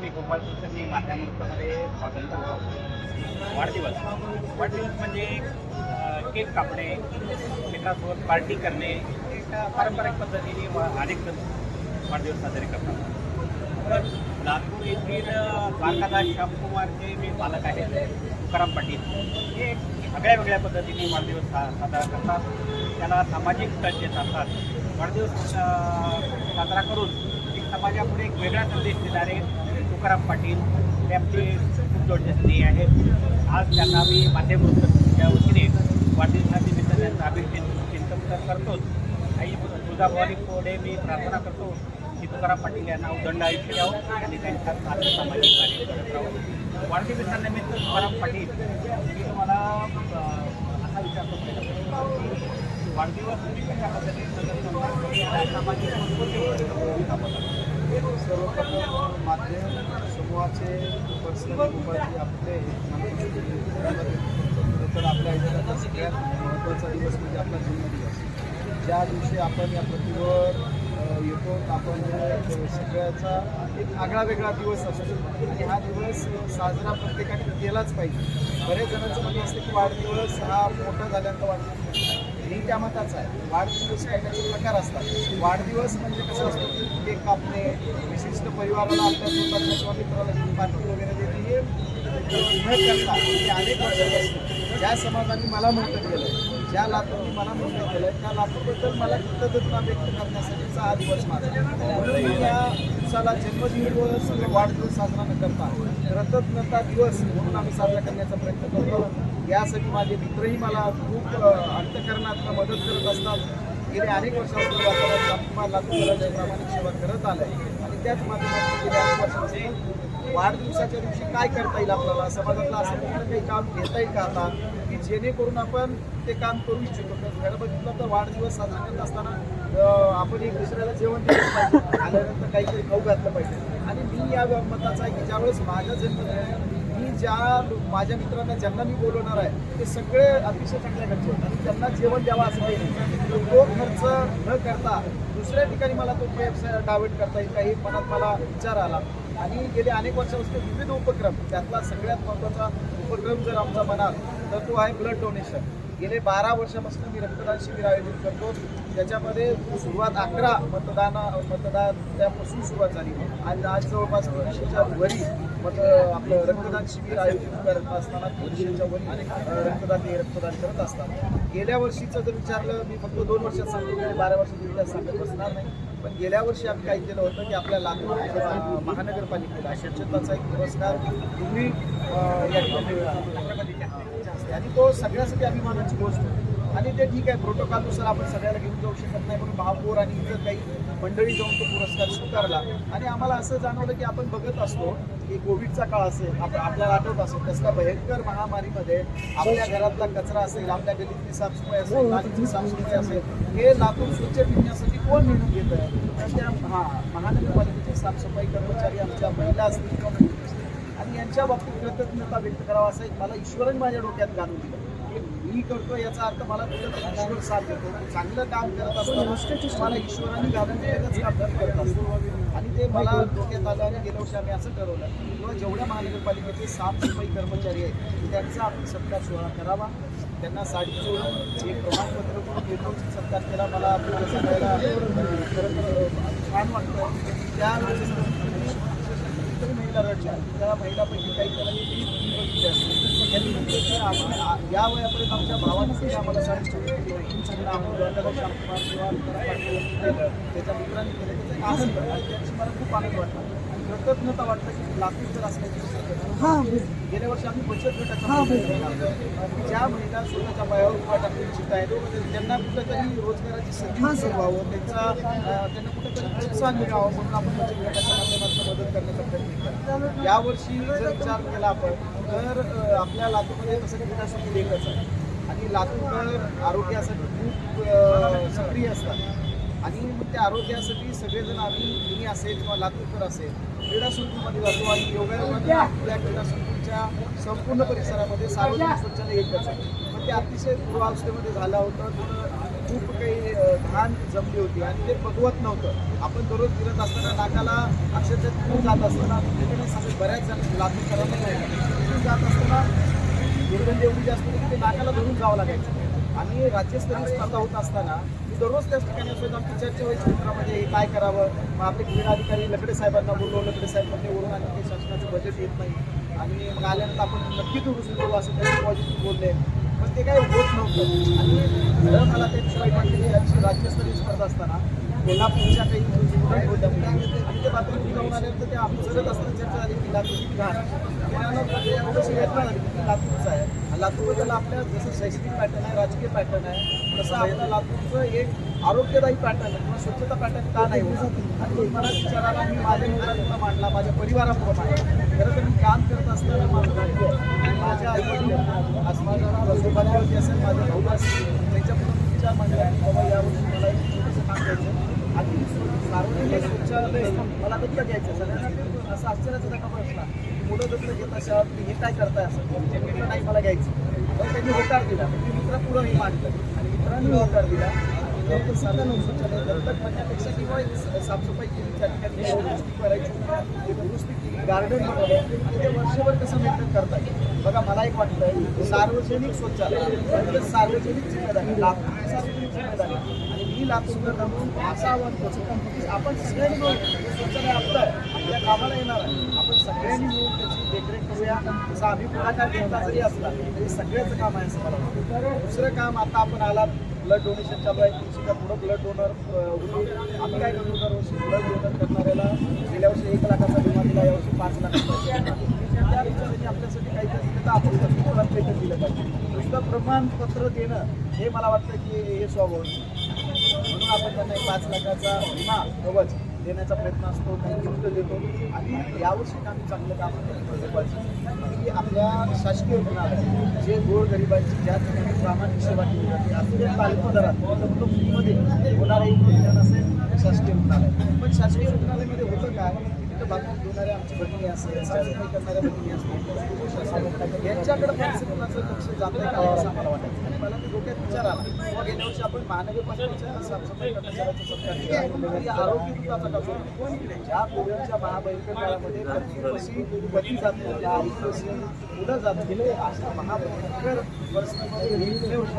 मी गोपाल कुलकर्णी माध्यमामध्ये स्वागत करतो. वाढदिवस. वाढदिवस म्हणजे केक कापणे मित्रासोबत पार्टी करणे एक पारंपरिक पद्धतीने अनेक वाढदिवस साजरे करतात. तर लातूर येथील अं, श्यामकुमारचे मी पालक आहेत तुकाराम पाटील. हे सगळ्या वेगळ्या वेगळ्या पद्धतीने वाढदिवस सा साजरा करतात. त्याला सामाजिक टच देत असतात. वाढदिवस साजरा करून एक समाजापुढे एक वेगळा संदेश देणारे तुकाराम पाटील हे आमचे खूप जोडचे स्नेही आहेत. आज त्यांना मी माध्यमच्या वतीने वाढदिवसानिमित्त त्यांचं अभिषेक चिंतन तर करतोच आई तुळजाभवानी पुढे मी प्रार्थना करतो की तुकाराम पाटील यांना उदंड आयुष्य द्यावं आणि त्यांच्या साधं सामाजिक कार्य करत राहावं. वाढदिवसानिमित्त तुकाराम पाटील मी तुम्हाला असा विचारतो वाढदिवस तुम्ही कशा पद्धतीने सामाजिक संस्कृती सर्वप्रथम माध्यम समूहाचे पर्सनली उपाधी आपले तर आपल्या आयुष्याचा सगळ्यात महत्त्वाचा दिवस म्हणजे आपला जन्मदिवस ज्या दिवशी आपण या पृथ्वीवर येतो आपण सगळ्याचा एक आगळा वेगळा दिवस असतो आणि हा दिवस साजरा प्रत्येकाने केलाच पाहिजे बरेच जणांचं म्हणणं असतं की वाढदिवस हा मोठा झाल्यानंतर वाढदिवस मी त्या मताचा आहे. वाढदिवस काय त्याचे प्रकार असतात. वाढदिवस म्हणजे कसं असतं की केक कापणे विशिष्ट परिवाराला आपल्या स्वतःच्या किंवा मित्राला पार्टी वगैरे देणे हे न करता हे अनेक वर्षापासून ज्या समाजाने मला मदत केलं ज्या लातूरने मला मोठं केलं त्या लातूरबद्दल मला कृतज्ञता व्यक्त करण्यासाठीचा हा दिवस माझा म्हणून या दिवसाला जन्मदिवस सगळे वाढदिवस साजरा न करता कृतज्ञता दिवस म्हणून आम्ही साजरा करण्याचा प्रयत्न करतो. यासाठी माझे मित्रही मला खूप अंतकरणात मदत करत असतात. गेले अनेक वर्षापासून वातावरण रामकुमार लातूरच्या प्रामाणिक सेवा करत आलाय. आणि त्याच माध्यमातून गेल्या अनेक वर्षापासून वाढदिवसाच्या दिवशी काय करता येईल आपल्याला? समाजातलं असं कुठलं काही काम घेता येईल का आता? की जेणेकरून आपण ते काम करू इच्छितो. तर खरं बघितलं तर वाढदिवस साजरा करत असताना आपण एक दुसऱ्याला जेवण दिलं पाहिजे. आल्यानंतर काहीतरी खाऊ घातलं पाहिजे. आणि मी या मताचा आहे की ज्यावेळेस माझा जन्म झाला, मी ज्या माझ्या मित्रांना ज्यांना मी बोलवणार आहे ते सगळे अतिशय चांगल्या घरचे आणि त्यांना जेवण द्यावं असं नाही. तो खर्च न करता दुसऱ्या ठिकाणी मला तो व्यवसाय डावेट करता येईल काही मनात मला विचार आला. आणि गेले अनेक वर्षापासून विविध उपक्रम त्यातला सगळ्यात महत्त्वाचा उपक्रम जर आमचा म्हणाल तर तो आहे ब्लड डोनेशन गेले बारा वर्षापासून मी रक्तदान शिबिर आयोजित करतो. त्याच्यामध्ये सुरुवात अकरा मतदान मतदान त्यापासून सुरुवात झाली. आणि आज जवळपास तीनशेच्या वरी मग आपलं रक्तदान शिबिर आयोजित करत असताना तीनशेच्या वरी रक्तदान रक्तदान करत असतात. गेल्या वर्षीचं जर विचारलं मी फक्त दोन वर्षात सांगतो गेले बारा वर्षात इतिहास सांगत बसणार नाही. पण गेल्या वर्षी आम्ही काय केलं होतं की आपल्या लातूर महानगरपालिकेला स्वच्छताचा एक पुरस्कार तुम्ही या ठिकाणी आणि तो सगळ्यासाठी अभिमानाची गोष्ट. आणि ते ठीक आहे प्रोटोकॉलनुसार आपण सगळ्याला घेऊन जाऊ शकत नाही म्हणून महापौर आणि इतर काही मंडळी जाऊन तो पुरस्कार स्वीकारला. आणि आम्हाला असं जाणवलं की आपण बघत असतो की कोविडचा काळ असेल आप आपल्याला आठवत असेल तसल्या भयंकर महामारीमध्ये आपल्या घरातला कचरा असेल आपल्या गलीतली साफसफाई असेल नालीची साफसफाई असेल हे लातूर स्वच्छ ठेवण्यासाठी कोण निर्णय घेत आहे? तर त्या हां महानगरपालिकेचे साफसफाई कर्मचारी आमच्या महिला असतील किंवा आणि यांच्या बाबतीत कृतज्ञता व्यक्त करावा असं मला ईश्वरन माझ्या डोक्यात घालून दिलं. मी करतो याचा अर्थ मला ईश्वर साथ देतो. चांगलं काम करत असताना मला ईश्वराने घालून दिलेलंच काम करत असतो. आणि ते मला डोक्यात आलं आणि गेल्या वर्षी आम्ही असं ठरवलं किंवा जेवढ्या महानगरपालिकेचे साफसफाई कर्मचारी आहेत त्यांचा आपण सत्कार सोहळा करावा. त्यांना साडी चोळून एक प्रमाणपत्र म्हणून निर्मोची सत्कार केला. मला आपल्याला सगळ्याला छान वाटतं. त्या रडल्या त्या महिलापैकी काही त्याला असते आपण या वयापर्यंत आमच्या भावाने आम्हाला साडी चोळून किंवा त्याच्या मित्रांनी केलं त्याचा आनंद आणि त्याची मला खूप आनंद वाटला कृतज्ञता वाटतं की लातूर जर असल्याची गेल्या वर्षी आम्ही बचत गटाचा ज्या महिला स्वतःच्या पायावर उभा टाकू इच्छित आहेत त्यांना कुठेतरी रोजगाराची संधी सुरू. व्हावं त्यांचा त्यांना कुठेतरी प्रोत्साहन मिळावं म्हणून आपण बचत गटाच्या माध्यमातून मदत करण्याचा प्रयत्न केला. यावर्षी जर विचार केला आपण तर आपल्या लातूरमध्ये तसं क्रीडासाठी एकच आहे. आणि लातूरकर आरोग्यासाठी खूप सक्रिय असतात. आणि मग त्या आरोग्यासाठी सगळेजण आम्ही तुम्ही असेल किंवा लातूरकर असेल क्रीडा संकुलमध्ये जातो आणि योगायोगाने आपल्या क्रीडा संकुलच्या संपूर्ण परिसरामध्ये सार्वजनिक स्वच्छता एकच आहे. पण ते अतिशय पूर्वावस्थेमध्ये झालं होतं थोडं खूप काही घाण जमली होती आणि ते बघवत नव्हतं. आपण दररोज फिरत असताना नाकाला अक्षरशः तिथून जात असताना तिकडे सगळे बऱ्याच जण लातूरकरांना नाही तिथून जात असताना दुर्गंध एवढी जास्त होती ते नाकाला धरून जावं लागायचं. आणि राज्यस्तरीय स्पर्धा होत असताना मी दररोज त्याच ठिकाणी असतो. आमची चर्चा व्हायची मित्रामध्ये हे काय करावं? मग आपले क्रीडा अधिकारी लकडे साहेबांना बोललो लकडे साहेबांनी म्हणजे वरून आणि ते शासनाचं बजेट येत नाही. आणि मग आल्यानंतर आपण नक्की दुरुस्ती करू असं त्यांनी पॉझिटिव्ह बोलले. पण ते काही होत नव्हतं. आणि खरं मला त्या दिवशी वाईट वाटलं राज्यस्तरीय स्पर्धा असताना कोल्हापूरच्या काही स्टुडंट होत्या. आणि ते बातमी बाथरूम आले तर ते आपण सगळं असताना चर्चा झाली की लातूरची घाण मला थोडीशी वेदना झाली की लातूरचं आहे. लातूरबद्दल आपल्या जसं शैक्षणिक पॅटर्न आहे राजकीय पॅटर्न आहे तसं आपल्या लातूरचं एक आरोग्यदायी पॅटर्न आहे किंवा स्वच्छता पॅटर्न का नाही होत आणि मला विचाराला मी माझ्या मुलांना मांडला माझ्या परिवारापुढं मांडला खरं तर मी काम करत असताना माझं आणि माझ्या आईवडील आज माझ्या सौभाग्यवती असेल माझ्या भाऊ असेल त्यांच्यापुढं मी विचार मांडला आहे बाबा यावर्षी मला एक छोटंसं काम करायचं आणि सार्वजनिक शौचालय मला दत्तक घ्यायचं सगळ्यांना असं आश्चर्याचा धक्का बसला. पुढं दत्तक घेत अशा तुम्ही हे काय करताय असं? ते म्हटलं नाही मला घ्यायचं. तर त्यांनी होकार दिला. मी मित्र पुढं मी मांडलं. आणि मित्रांनी होकार दिला. तर साधन शौचालय दत्तक म्हणण्यापेक्षा किंवा साफसफाईची विचार केली दुरुस्ती करायची. दुरुस्ती केली गार्डन बनवलं आणि ते वर्षभर कसं मेंटेन करता येईल बघा मला एक वाटतं सार्वजनिक शौचालय म्हणजे सार्वजनिक जिम्मेदारी. लातूरची सार्वजनिक जिम्मेदारी. आणि मी लातूरकर म्हणून असं आव्हान करतो आपण सगळ्यांनी आपलं आहे. कामाला येणार आहे. आपण सगळ्यांनी मिळून त्याची देखरेख करूया. जसं आम्ही पुढाकार घेतला जरी असला तरी सगळ्याचं काम आहे असं मला वाटतं. दुसरं काम आता आपण आलात ब्लड डोनेशन चालू आहे. तुमच्या पुढं ब्लड डोनर आम्ही काय करतो दरवर्षी ब्लड डोनर करणाऱ्याला गेल्या वर्षी एक लाखाचा विमा दिला यावर्षी पाच लाखाचा. त्या विचाराने आपल्यासाठी तर आपण काहीतरी दिलं पाहिजे? नुसतं प्रमाणपत्र देणं हे मला वाटतं की हे स्वाभाविक म्हणून आपण त्यांना एक पाच लाखाचा विमा कवच देण्याचा प्रयत्न असतो काही गिफ्ट देतो. आणि यावर्षी आम्ही चांगलं काम करतो की आपल्या शासकीय रुग्णालय जे गोरगरिबांची ज्या ठिकाणी प्रामाणिक सेवा केली जाते असं तालुका दरात फक्त फ्रीमध्ये होणारं एक रुग्ण असेल शासकीय रुग्णालय. पण शासकीय रुग्णालयामध्ये होतं काय तिथं बाथरूम धुणाऱ्या भगिनी करणाऱ्या भगिनी असतील यांच्याकडे कोणाचं लक्ष जात नाही का असं आम्हाला वाटायचं आणि मला ते डोक्यात विचार आला गेल्या वर्षी आपण महानगरपालिकेच्या साफसफाई कर्मचाऱ्याचा सत्कार म्हणजे आरोग्य कसं ज्या कोविडच्या महाभयंकर काळामध्ये प्रत्येक वर्षी जाते ज्या आयुष्य मुलं जात गेले अशा महाभयंकर परिस्थितीमध्ये वेगवेगळे होतं.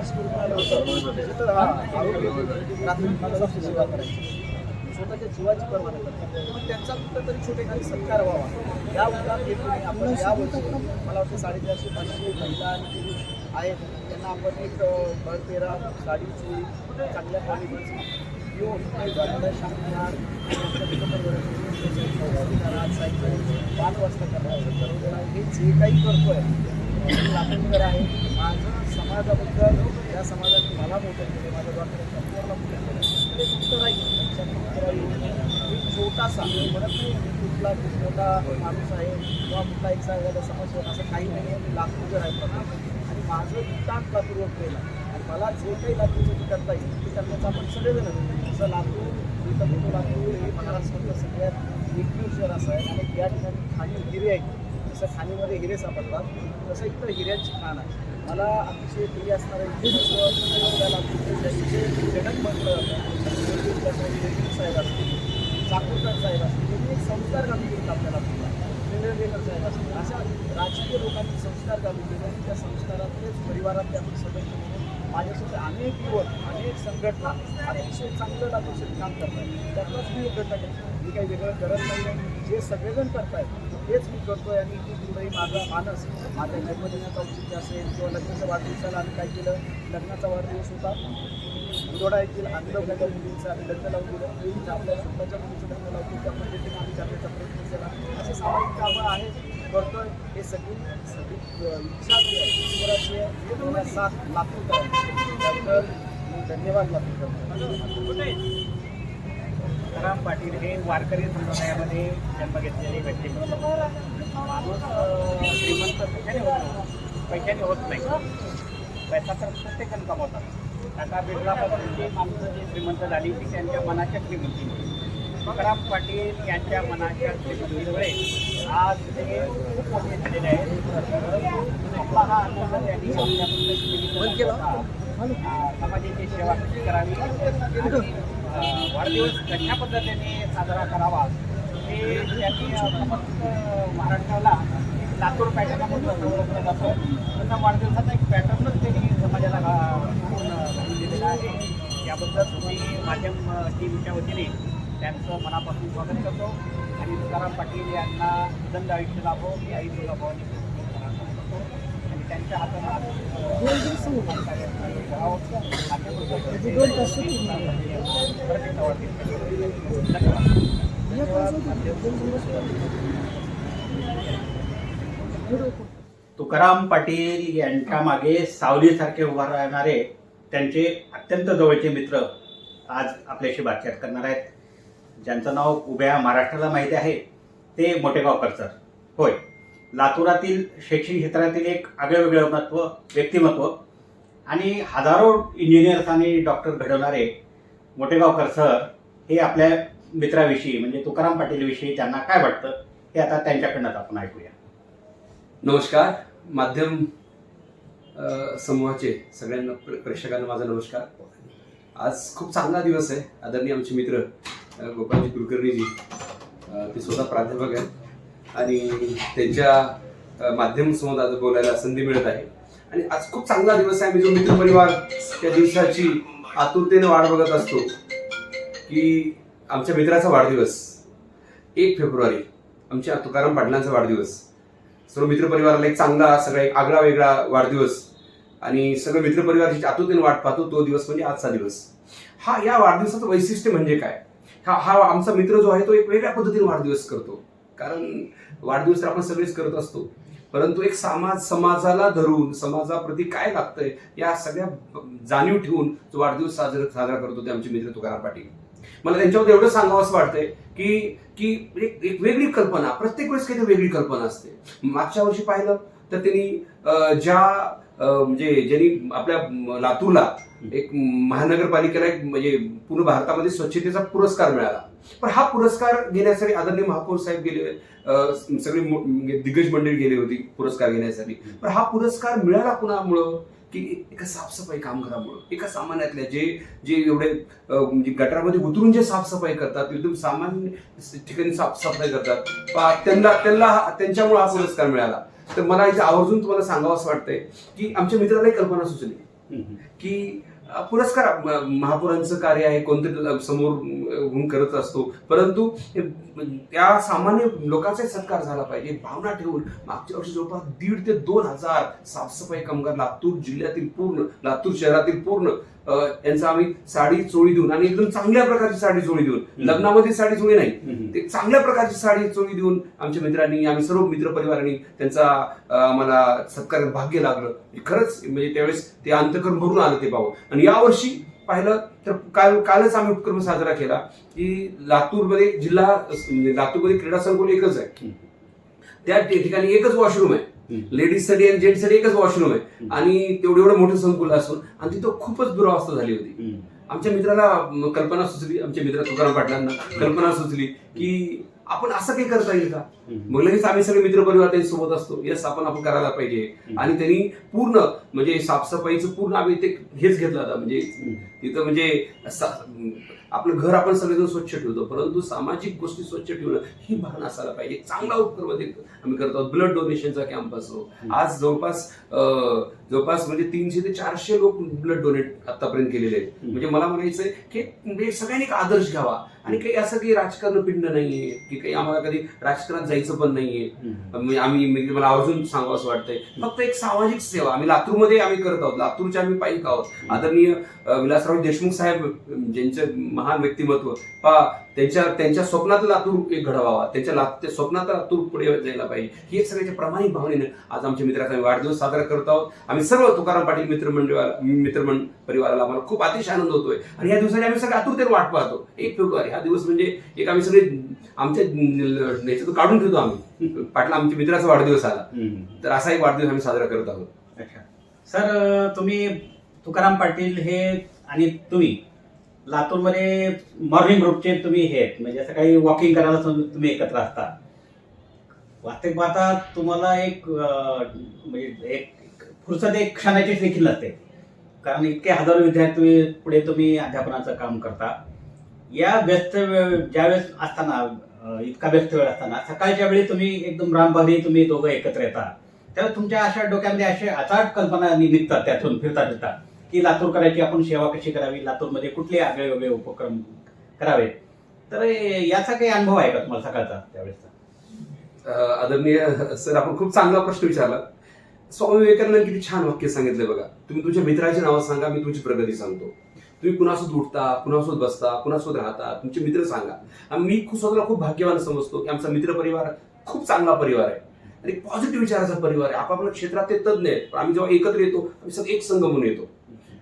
आरोग्य प्राथमिक सेवा करायची. स्वतःच्या जीवाची पर्वा न करता. मग त्यांचा कुठंतरी छोटे काही सत्कार व्हावा. या उद्या आपण या वर्षी मला वाटतं साडेचारशे पाचशे महिला आणि पुरुष आहेत. त्यांना आपण एक भर पेरा साडी चोळी चांगल्या क्वालिटीची घेऊन त्यांना सायकल पाच वाजता करायचं हे जे काही करतोय मी आहे माझं समाजाबद्दल या समाजाने मला मोठं केलं माझ्या डॉक्टर संपूर्ण मोठं केलं ते फक्त राहील लक्षात ठेवा. एक म्हणत नाही कुठला मोठा माणूस आहे किंवा कुठला एक सांगायला समस्या असं काही नाही आहे मी लातूरकर आहे आणि माझं विकास लातूरवर केला आणि मला जे काही लातूरचं ते करता येईल ते करण्याचं आपण सगळेजण जसं लातूर इथं मोठं लातूर हे महाराष्ट्रातलं सगळ्यात एकमेव शहर असं आहे आणि या ठिकाणी खाणी हिरे आहेत जसं खाणीमध्ये हिरे सापडतात तसं इथं हिऱ्यांची खाण आहे मला अतिशय प्रिय असणारं एक आपल्या लातूरचे ज्यांचे जनक म्हटलं जातं साहेब असतील चाकूरकर साहेब असतील त्यांनी एक संस्कार गावी दिले आपल्याला लातूरला साहेब असतील. अशा राजकीय लोकांनी संस्कार गावी दिले आणि त्या संस्कारातलेच परिवारातले आपण सदस्य म्हणून माझ्यासोबत अनेक युवक अनेक संघटना अतिशय चांगलं लातूरसाठी काम करतात त्यातलाच मी एक घटक मी काही वेगळं करत नाही आहे जे सगळेजण करतायत तेच मी करतोय आणि ती कुठेही माझा मानस माझ्या जन्मदिनाचा औचित्य असेल किंवा लग्नाच्या वाढदिवसाला आम्ही काय केलं? लग्नाचा वाढदिवस होता. मुंदोडा येथील आंदोलनाच्या मुलींचं आम्ही लग्न लावून दिलं. तिथे आपल्या स्वतःच्या मुलीचं लग्न लावून त्या पद्धतीने आम्ही करण्याचा प्रयत्न केला. असे सामाजिक कामं आहेत. करतोय. हे सगळी सगळी इच्छा जी आहे. ईश्वराची आहे हे मला साथ लातूर करायची मी धन्यवाद लातूर करतो. राम पाटील हे वारकरी संप्रदायामध्ये जन्म घेतलेले व्यक्ती. माणूस श्रीमंत पैशाने होत पैशाने होत नाही. पैसा तर प्रत्येकजण कमवतात. आता बिर्लापासून जी माणसं जी श्रीमंत झाली ती त्यांच्या मनाच्या श्रीमंती तुकाराम पाटील यांच्या मनाच्या श्रीमंतीमुळे आज ते खूप मोठे झालेले आहेत आपला हा आनंद त्यांनी समाजाची सेवा कशी करावी वाढदिवस कशा पद्धतीने साजरा करावा हे त्यांनी समस्त महाराष्ट्राला लातूर पॅटर्नमधून ओळखलं जातं तसा वाढदिवसाचा एक पॅटर्नच त्यांनी समाजाला घा- आहे. याबद्दल मी माध्यम टीमच्या वतीने त्यांचं मनापासून स्वागत करतो. आणि तुकाराम पाटील यांना दंड आयुष्य लाभो मी आई तुळाभावानी करतो आणि त्यांच्या हातानं तुकाराम पाटील यांच्या मागे सावलीसारखे उभा राहणारे त्यांचे अत्यंत जवळचे मित्र आज आपल्याशी बातचीत करणार आहेत. ज्यांचं नाव उभ्या महाराष्ट्राला माहिती आहे ते मोठेगावकर सर. होय लातूरातील शैक्षणिक क्षेत्रातील एक आगळं महत्त्व व्यक्तिमत्व आणि हजारो इंजिनियर्स आणि डॉक्टर घडवणारे मोठेगावकर सर हे आपल्या मित्राविषयी म्हणजे तुकाराम पाटीलविषयी त्यांना काय वाटतं हे आता त्यांच्याकडनंच आपण ऐकूया. नमस्कार माध्यम समूहाचे सगळ्यांना प्र- प्रेक्षकांना माझा नमस्कार. आज खूप चांगला दिवस आहे. आदरणीय आमचे मित्र गोपालजी कुलकर्णीजी. ते स्वतः प्राध्यापक आहेत. आणि त्यांच्या अ, माध्यम समोर आज बोलायला संधी मिळत आहे. आणि आज खूप चांगला दिवस आहे. आम्ही जो मित्रपरिवार त्या दिवसाची आतुरतेने वाट बघत असतो की आमच्या मित्राचा वाढदिवस एक फेब्रुवारी आमच्या तुकाराम पाटलांचा वाढदिवस. सर्व मित्रपरिवाराला एक चांगला सगळा एक आगळा वेगळा वाढदिवस आणि सगळं मित्रपरिवाराची आतुरतेने वाट पाहतो तो दिवस म्हणजे आजचा दिवस. हा या वाढदिवसाचं वैशिष्ट्य म्हणजे काय? हा हा आमचा मित्र जो आहे तो एक वेगळ्या पद्धतीने वाढदिवस करतो. कारण वाढदिवस तर आपण सगळेच करत असतो. परंतु एक समाज समाजाला धरून समाजाप्रती काय लागतंय या सगळ्या जाणीव ठेवून जो वाढदिवस साजरा साजरा करतो ते आमचे मित्र तुकाराम पाटील. मला त्यांच्यावर एवढं सांगावं असं वाटतंय की की एक एक वेगळी कल्पना प्रत्येक वेळेस काहीतरी वेगळी कल्पना असते. मागच्या वर्षी पाहिलं तर त्यांनी ज्या म्हणजे ज्यांनी आपल्या लातूरला एक महानगरपालिकेला एक म्हणजे पूर्ण भारतामध्ये स्वच्छतेचा पुरस्कार मिळाला. पण हा पुरस्कार घेण्यासाठी आदरणीय महापौर साहेब गेले सगळे म्हणजे दिग्गज मंडळी गेली होती पुरस्कार घेण्यासाठी. पण हा पुरस्कार मिळाला कुणामुळं? की एका साफसफाई कामगारामुळं. एका सामान्यातल्या जे जे एवढे म्हणजे गटारामध्ये उतरून जे साफसफाई करतात एकदम सामान्य ठिकाणी साफसफाई करतात त्यांना त्यांना हा- त्यांच्यामुळे हा पुरस्कार मिळाला. तर मला इथे आवर्जून तुम्हाला सांगावं असं वाटतंय की आमच्या मित्राला एक कल्पना सुचली. की पुरस्कार महापौरांचं कार्य आहे कोणतरी समोर होऊन करत असतो. परंतु त्या सामान्य लोकांचाही सत्कार झाला पाहिजे. भावना ठेवून मागच्या वर्षी जवळपास दीड ते दोन हजार साफसफाई कामगार लातूर जिल्ह्यातील पूर्ण लातूर शहरातील पूर्ण अ, यांचा आम्ही साडी चोळी देऊन आणि एकदम चांगल्या प्रकारची साडी चोळी देऊन. लग्नामध्ये साडी चोळी नाही. ते चांगल्या प्रकारची साडी चोळी देऊन आमच्या मित्रांनी आम्ही सर्व मित्र परिवारांनी त्यांचा आम्हाला सत्कार भाग्य लागलं. खरंच म्हणजे त्यावेळेस ते अंतकरण भरून आलं ते पाहून आणि यावर्षी पाहिलं तर काल कालच आम्ही उपक्रम साजरा केला की लातूरमध्ये जिल्हा म्हणजे लातूरमध्ये क्रीडा संकुल एकच आहे. त्या ठिकाणी एकच वॉशरूम आहे. लेडीजसाठी आणि जेंट्ससाठी एकच वॉशरूम आहे. आणि तेवढं एवढं मोठं संकुल असून आणि तिथं खूपच दुरावस्था झाली होती. आमच्या मित्राला कल्पना सुचली आमच्या मित्र तुकाराम पाटलांना कल्पना सुचली की आपण असं काही करता येईल का? मग लगेच आम्ही सगळे मित्र परिवार त्यांच्यासोबत असतो. यस आपण आपण करायला पाहिजे. आणि त्यांनी पूर्ण म्हणजे साफसफाईचं पूर्ण आम्ही ते हेच घेतलं होतं म्हणजे तिथं म्हणजे आपलं घर आपण सगळेजण स्वच्छ ठेवतो. परंतु सामाजिक गोष्टी स्वच्छ ठेवणं ही भावना असायला पाहिजे. चांगला उपक्रम आम्ही करतो ब्लड डोनेशनचा कॅम्प असो. आज जवळपास जवळपास म्हणजे तीनशे ते चारशे लोक ब्लड डोनेट आतापर्यंत केलेले आहेत. म्हणजे मला म्हणायचंय की म्हणजे सगळ्यांनी एक आदर्श घ्यावा. आणि काही असं काही राजकारण पिंड नाहीये की काही आम्हाला कधी राजकारणात जायचं पण नाहीये. म्हणजे आम्ही म्हणजे मला आवर्जून सांगावं असं वाटतंय. फक्त एक सामाजिक सेवा. आम्ही लातूरमध्ये आम्ही करत आहोत. लातूरचे आम्ही पाईक आहोत. आदरणीय विलासराव देशमुख साहेब ज्यांचं महान व्यक्तिमत्व. पा त्यांच्या त्यांच्या स्वप्नात लातूर एक घडवावा. त्यांच्या ला त्या स्वप्नात लातूर पुढे जायला पाहिजे. ही एक सगळ्याच्या प्रामाणिक भावनेने आज आमच्या मित्राचा आम्ही वाढदिवस साजरा करत आहोत. आम्ही सर्व तुकाराम पाटील मित्रमंडळाला मित्रमंड परिवाराला आम्हाला खूप अतिशय आनंद होतोय. आणि या दिवसाची आम्ही सगळे आतुरतेने वाट पाहतो. एक फेब्रुवारी हा दिवस म्हणजे एक आम्ही सगळे आमच्या याच्यातून काढून ठेवतो आम्ही. पाटला आमच्या मित्राचा वाढदिवस आला. तर असा एक वाढदिवस आम्ही साजरा करत आहोत. अच्छा. सर तुम्ही तुकाराम पाटील हे आणि तुम्ही लातूरमध्ये मॉर्निंग ग्रुपचे तुम्ही हे म्हणजे सकाळी वॉकिंग करायला तुम्ही एकत्र असता. वास्तविक पाहता तुम्हाला एक म्हणजे एक फुरसत एक क्षणाचीच देखील नसते कारण इतके हजारो विद्यार्थी पुढे तुम्ही अध्यापनाचं काम करता. या व्यस्त वेळ ज्यावेळेस असताना इतका व्यस्त वेळ असताना सकाळच्या वेळी तुम्ही एकदम रामभारी तुम्ही दोघं एकत्र येता. त्यावेळेस तुमच्या अशा डोक्यामध्ये असे अचाट कल्पना निघतात त्यातून फिरता फिरता की लातूरकरांची आपण सेवा कशी करावी? लातूरमध्ये कुठले आगळे वेगळे उपक्रम करावेत तर याचा काही अनुभव आहे का तुम्हाला सकाळचा त्यावेळेसचा? अं, आदरणीय सर आपण खूप चांगला प्रश्न विचारला. स्वामी विवेकानंद किती छान वाक्य सांगितलं बघा. तुम्ही तुमच्या मित्राचे नाव सांगा मी तुमची प्रगती सांगतो. तुम्ही कुणासोबत उठता कुणासोबत बसता कुणासोबत राहता तुमचे मित्र सांगा. आणि मी खूप स्वतःला खूप भाग्यवान समजतो की आमचा मित्र परिवार खूप चांगला परिवार आहे. आणि पॉझिटिव्ह विचाराचा परिवार आहे. आपापल्या क्षेत्रात ते तज्ञ आहेत. पण आम्ही जेव्हा एकत्र येतो आम्ही सगळे एक संघ म्हणून येतो.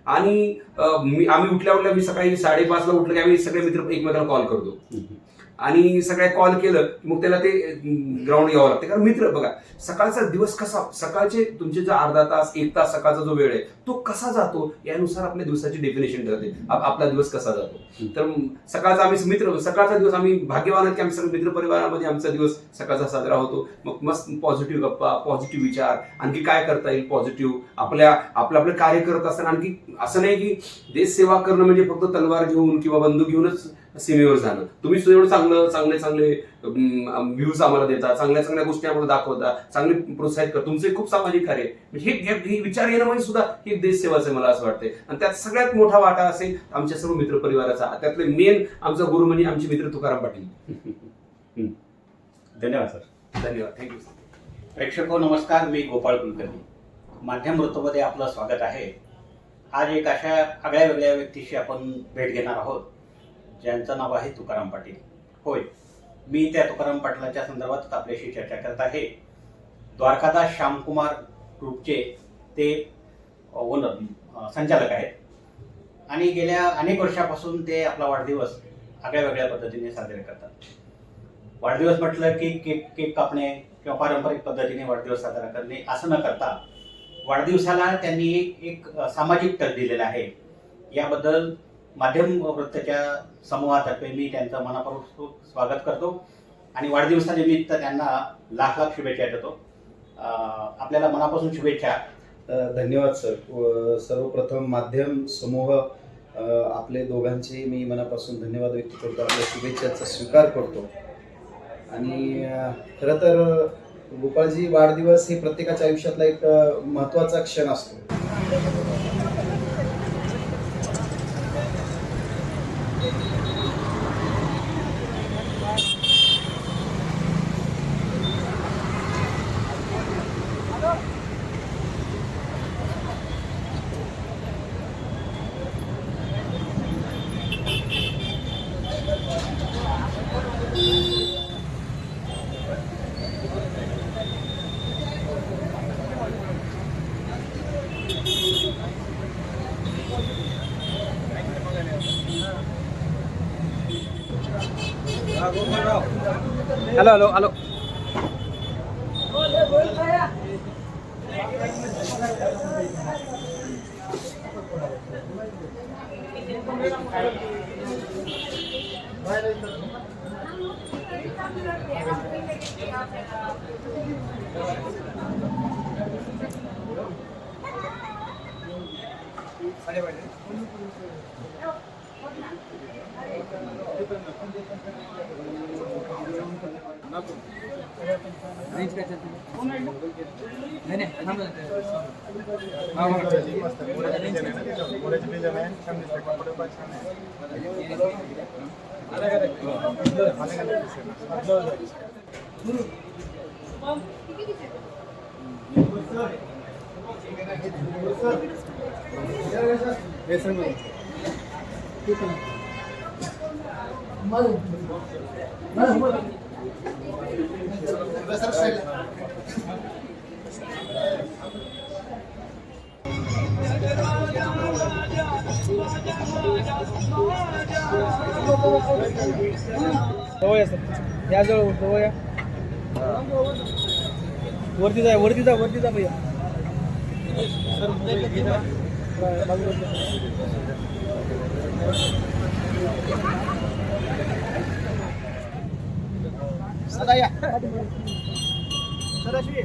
आणि आम्ही उठल्या उठल्या मी सकाळी साडेपाचला उठलं की आम्ही सगळे मित्र एकमेकांना कॉल करतो. आणि सगळ्या कॉल केलं मग त्याला ते ग्राउंड यावं लागते. कारण मित्र बघा सकाळचा दिवस कसा सकाळचे तुमचे जो अर्धा तास एक तास सकाळचा जो वेळ आहे तो कसा जातो यानुसार आपल्या दिवसाची डेफिनेशन ठरते. आपला दिवस कसा जातो. तर सकाळचा आम्ही मित्र सकाळचा दिवस आम्ही भाग्यवान आहेत की आम्ही सगळे मित्र परिवारामध्ये आमचा दिवस सकाळचा साजरा होतो. मग मस्त पॉझिटिव्ह गप्पा पॉझिटिव्ह विचार आणखी काय करता येईल पॉझिटिव्ह आपल्या आपलं आपलं कार्य करत असताना आणखी असं नाही की देश सेवा करणं म्हणजे फक्त तलवार घेऊन किंवा बंदूक घेऊनच सीमेवर जाणं तुम्ही सुद्धा एवढं चांगलं चांगले चांगले व्ह्यूज आम्हाला देता चांगल्या चांगल्या गोष्टी आम्हाला दाखवता चांगले प्रोत्साहित करता. तुमचे खूप सामाजिक कार्य आहे. हे विचार येणं म्हणजे सुद्धा ही एक देश सेवाच आहे मला असं वाटतंय. आणि त्यात सगळ्यात मोठा वाटा असेल आमच्या सर्व मित्र परिवाराचा. त्यातले मेन आमचा गुरु म्हणजे आमचे मित्र तुकाराम पाटील. धन्यवाद सर. धन्यवाद. थँक्यू प्रेक्षको नमस्कार. मी गोपाळ कुलकर्णी. माध्यम ऋतूमध्ये आपलं स्वागत आहे. आज एक अशा आगळ्या वेगळ्या व्यक्तीशी आपण भेट घेणार आहोत. ज्यांचं नाव आहे तुकाराम पाटील. होय मी त्या तुकाराम पाटलांच्या संदर्भात आपल्याशी चर्चा करत आहे. द्वारकादास श्यामकुमार ग्रुपचे ते ओनर संचालक आहेत. आणि गेल्या अनेक वर्षापासून ते आपला वाढदिवस आगळ्या वेगळ्या पद्धतीने साजरे करतात. वाढदिवस म्हटलं की केक केक कापणे किंवा पारंपरिक पद्धतीने वाढदिवस साजरा करणे असं न करता वाढदिवसाला त्यांनी एक सामाजिक टक दिलेला आहे. याबद्दल माध्यम वृत्तच्या समूहातर्फे मी त्यांचं मनापासून स्वागत करतो. आणि वाढदिवसानिमित्त त्यांना लाख लाख शुभेच्छा देतो. आपल्याला मनापासून शुभेच्छा. धन्यवाद सर. सर्वप्रथम माध्यम समूह आपले दोघांचे मी मनापासून धन्यवाद व्यक्त करतो. आपल्या शुभेच्छाचा स्वीकार करतो. आणि खरं तर गोपाळजी वाढदिवस हे प्रत्येकाच्या आयुष्यातला एक महत्त्वाचा क्षण असतो. হ্যালো হ্যালো হ্যালো সাড়ে বাইরে Yes, sir. जवळ सर. या जवळ जवळ या. वरती जा वरती जा वरती जा भैया. सर बाजूला सदा या सर अश्वी